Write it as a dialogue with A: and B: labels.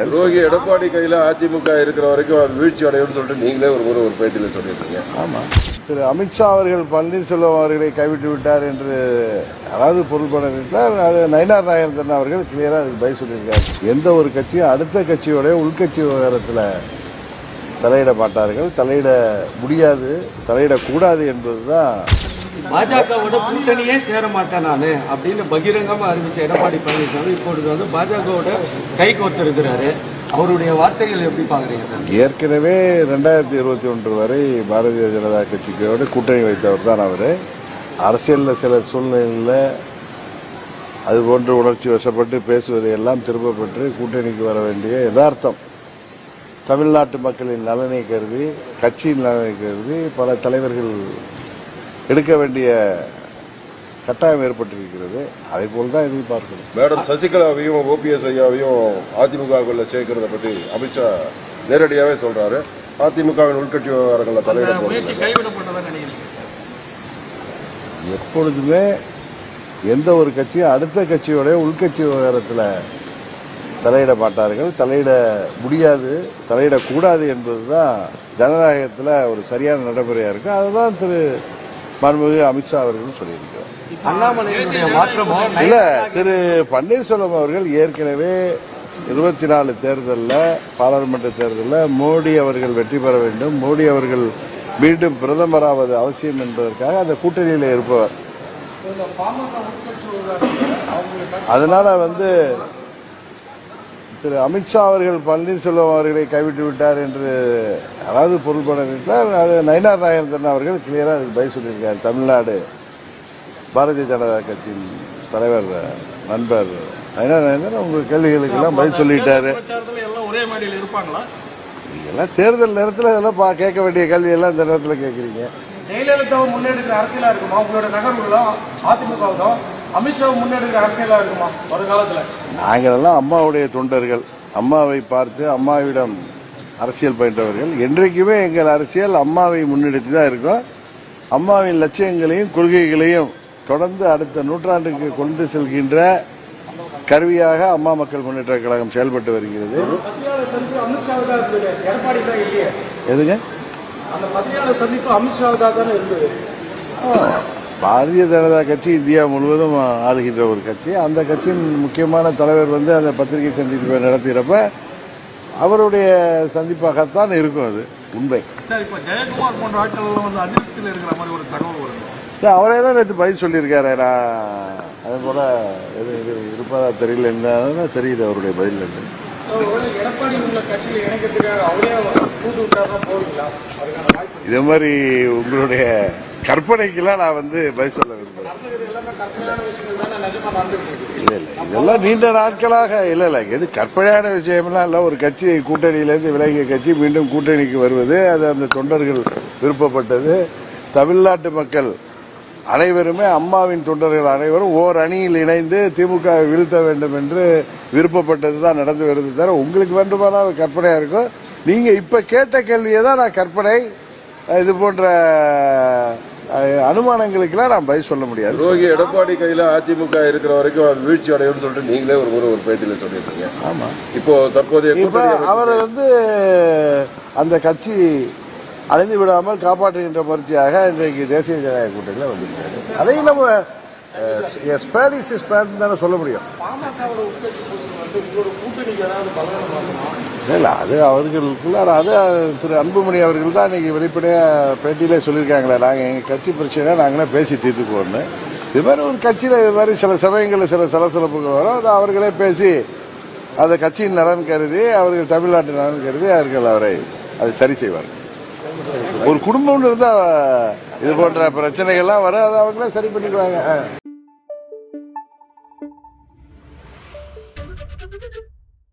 A: முடியாது
B: ரோகி எடப்பாடி கையில அதிமுக இருக்கிற வரைக்கும் அது வீழ்ச்சி அடையும்னு சொல்லிட்டு நீங்களே ஒரு முறை ஒரு பேட்டியில சொல்லியிருக்கீங்க.
A: ஆமா. திரு அமித்ஷா அவர்கள் பன்னீர்செல்வம் அவர்களை கைவிட்டு விட்டார் என்று அதாவது பொருள்பட நினைத்தால் அது நயினார் நாயந்தன் அவர்கள் கிளியரா அதுக்கு பதில் சொல்லியிருக்காரு. எந்த ஒரு கட்சியும் அடுத்த கட்சியோட உள்கட்சி விவகாரத்தில் தலையிட மாட்டார்கள். தலையிட முடியாது தலையிடக்கூடாது என்பதுதான்
C: பாஜகவோட கூட்டணியே சேர மாட்டேன் நானு அப்படின்னு பகிரங்கமா அறிவிச்ச எடப்பாடி பழனிசாமி இப்பொழுது வந்து பாஜகவோட கை கோர்த்திருக்கிறாரு அவருடைய வார்த்தைகள் எப்படி பாக்குறீங்க சார்?
A: ஏற்கனவே ரெண்டாயிரத்தி இருபத்தி ஒன்று வரை பாரதிய ஜனதா கட்சிக்கோடு கூட்டணி வைத்தவர் தான் அவர். அரசியலில் சில சூழ்நிலைகளில் அதுபோன்று உணர்ச்சி வசப்பட்டு பேசுவதை எல்லாம் திரும்பப்பட்டு கூட்டணிக்கு வர வேண்டிய யதார்த்தம். தமிழ்நாட்டு மக்களின் நலனை கருதி கட்சியின் நலனை கருதி பல தலைவர்கள் எடுக்க வேண்டிய கட்டாயம் ஏற்பட்டிருக்கிறது. அதை போல் தான் இதை பார்க்கணும்
B: மேடம் சசிகலாவையும் ஓபிஎஸ் ஐயாவையும் அதிமுகவுக்குள்ள சேர்க்கறத பத்தி அமித்ஷா நேரடியாவே சொல்றாரு. அதிமுகவின் உள்கட்சி விவகாரங்கள்ல தலையிட
A: எப்பொழுதுமே எந்த ஒரு கட்சியும் அடுத்த கட்சியோட உள்கட்சி விவகாரத்தில் தலையிட மாட்டார்கள். தலையிட முடியாது தலையிடக்கூடாது என்பதுதான் ஜனநாயகத்தில் ஒரு சரியான நடைமுறையாக இருக்கு. அதுதான் திரு மாண்புமிகு அமித்ஷா அவர்கள் சொல்லியிருக்கிறார். இல்ல திரு பன்னீர்செல்வம் அவர்கள் ஏற்கனவே இருபத்தி நாலு தேர்தலில் பாராளுமன்ற தேர்தலில் மோடி அவர்கள் வெற்றி பெற வேண்டும். மோடி அவர்கள் மீண்டும் பிரதமராவது அவசியம் என்பதற்காக அந்த கூட்டணியில் இருப்பவர். அதனால வந்து திரு அமித்ஷா அவர்கள் பன்னீர்செல்வம் அவர்களை கைவிட்டு விட்டார் என்று அதாவது பொருள்பட நினைத்தால் அது நயினார் நாயந்தன் அவர்கள் கிளியரா அதுக்கு பதில் சொல்லியிருக்காரு. தமிழ்நாடு பாரதிய ஜனதா கட்சியின் தலைவர் நண்பர் நயினார் நாயந்தன் உங்க கேள்விகளுக்கெல்லாம் பதில் சொல்லிட்டாரு.
C: ஒரே
A: இதெல்லாம் தேர்தல் நேரத்தில் இதெல்லாம் பா- கேட்க வேண்டிய கேள்வி எல்லாம் இந்த நேரத்தில் கேட்குறீங்க.
D: ஜெயலலிதாவை முன்னெடுக்கிற அரசியலா இருக்குமா? உங்களோட நகர்வுகளும் அதிமுகவுக்கும் அமித்ஷாவை முன்னெடுக்கிற அரசியலா இருக்குமா? வருங்காலத்துல.
A: நாங்களெல்லாம் அம்மாவுடைய தொண்டர்கள். அம்மாவை பார்த்து அம்மாவிடம் அரசியல் பயின்றவர்கள். என்றைக்குமே எங்கள் அரசியல் அம்மாவை முன்னெடுத்து தான் இருக்கும். அம்மாவின் லட்சியங்களையும் கொள்கைகளையும் தொடர்ந்து அடுத்த நூற்றாண்டுக்கு கொண்டு செல்கின்ற கருவியாக அம்மா மக்கள் முன்னேற்ற கழகம் செயல்பட்டு வருகிறது. எதுங்க? பாரதிய ஜனதா கட்சி இந்தியா முழுவதும் ஆளுகின்ற ஒரு கட்சி. அந்த கட்சியின் முக்கியமான தலைவர் வந்து அந்த பத்திரிகை சந்திப்பை நடத்துகிறப்ப அவருடைய சந்திப்பாகத்தான் இருக்கும் அது. உண்மை.
C: சார் இப்ப ஜெயக்குமார் போன்ற ஆட்கள் எல்லாம் வந்து அதிருப்தியில் இருக்கிற மாதிரி ஒரு தகவல் வருது.
A: இல்ல, அவரே தான் நேற்று பதில் சொல்லியிருக்காரு. நான் அது போல எது இது இருப்பதா தெரியல என்ன தெரியுது அவருடைய பதில்
D: வாய்ப்பு
A: இதே மாதிரி உங்களுடைய கற்பனைக்கெல்லாம் நான் வந்து பதில் சொல்ல விரும்புகிறேன் இல்லை இதெல்லாம் நீண்ட நாட்களாக இல்ல இல்ல எது கற்பனையான விஷயம்லாம் இல்ல. ஒரு கட்சி கூட்டணியிலேருந்து விலகிய கட்சி மீண்டும் கூட்டணிக்கு வருவது அது அந்த தொண்டர்கள் விருப்பப்பட்டது. தமிழ்நாட்டு மக்கள் அனைவருமே அம்மாவின் தொண்டர்கள் அனைவரும் ஓர் அணியில் இணைந்து திமுக வீழ்த்த வேண்டும் என்று விருப்பப்பட்டது தான் நடந்து வருது தவிர உங்களுக்கு வேண்டுமானால் கற்பனையாக கற்பனையா இருக்கும். நீங்க இப்ப கேட்ட கேள்வியை தான் நான் கற்பனை இது போன்ற அனுமானங்களுக்கெல்லாம் நான் பதில் சொல்ல முடியாது.
B: ரோகி எடப்பாடி கையில அதிமுக இருக்கிற வரைக்கும் வீழ்ச்சி அடையும்னு சொல்லிட்டு நீங்களே ஒரு முறை ஒரு பேட்டியில சொல்லியிருக்கீங்க.
A: ஆமா.
B: இப்போ தற்போதைய
A: இப்ப அவர் வந்து அந்த கட்சி அழிந்து விடாமல் காப்பாற்றுகின்ற முயற்சியாக இன்றைக்கு தேசிய ஜனநாயக கூட்டணியில் வந்திருக்காரு அதையும் நம்ம ஸ்பேடிஸ் ஸ்பேட் தானே சொல்ல முடியும் இல்ல அது அவர்களுக்குள்ள அது திரு அன்புமணி அவர்கள் தான் இன்னைக்கு வெளிப்படையா பேட்டியிலே சொல்லியிருக்காங்களே நாங்க எங்க கட்சி பிரச்சனை நாங்களே பேசி தீர்த்துக்குவோம்னு இது மாதிரி ஒரு கட்சியில இது மாதிரி சில சமயங்களில் சில சலசலப்புகள் வரும். அது அவர்களே பேசி அந்த கட்சியின் நலன் கருதி அவர்கள் தமிழ்நாட்டு நலன் கருதி அவர்கள் அவரை அதை சரி செய்வார்கள். ஒரு குடும்பம்னு இருந்தா இது போன்ற பிரச்சனைகள்லாம் வரும் அதை அவங்களே சரி பண்ணிக்குவாங்க.